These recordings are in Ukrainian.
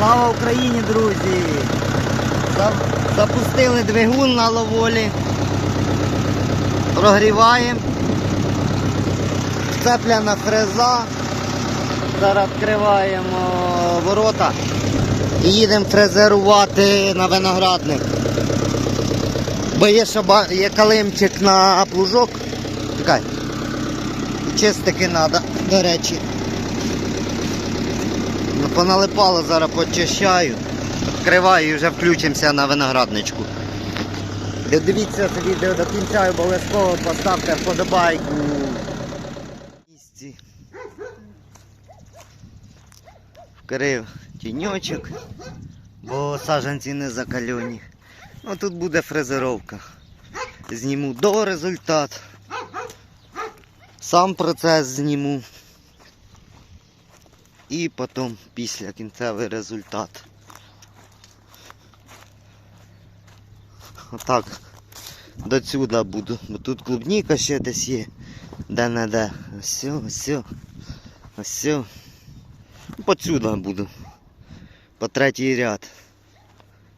Слава Україні, друзі! Запустили двигун на ловолі. Прогріваємо. Вцепляна фреза. Зараз відкриваємо ворота і їдемо фрезерувати на виноградник. Бо є, шаба... є калимчик на плужок. Чистики треба, до речі. Поналипало, зараз почищаю. Відкриваю і вже включимося на виноградничку. Дивіться це відео до кінця обов'язково поставте вподобайку. Вкрив тіньочок, бо саджанці не закальоні. Ну тут буде фрезеровка. Зніму до результат. Сам процес зніму. І потім після кінцевий результат. Отак. До сюди буду. Бо тут клубніка ще десь є. Де не де. Ось, ось, ось. Ну, По сюди буду. По третій ряд.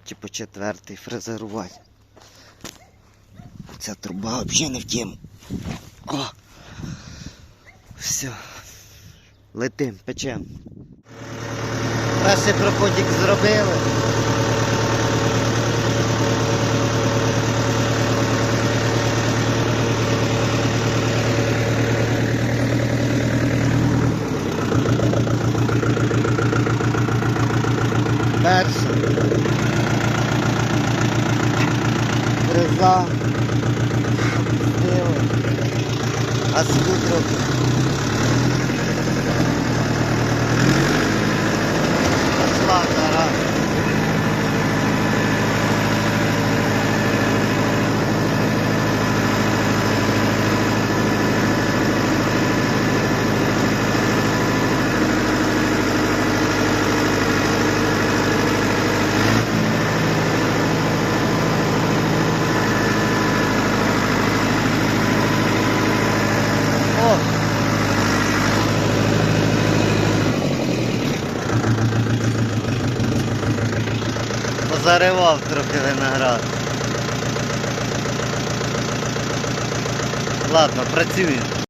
Чи по четвертий фрезерувати. Ця труба взагалі не в тему. О! Все. Летим, печем. Перший проходик зробили. Перший. Фреза. Стили. А сюди трохи. Пошла жара. О! Позаривав трохи виноград. Ладно, працюємо.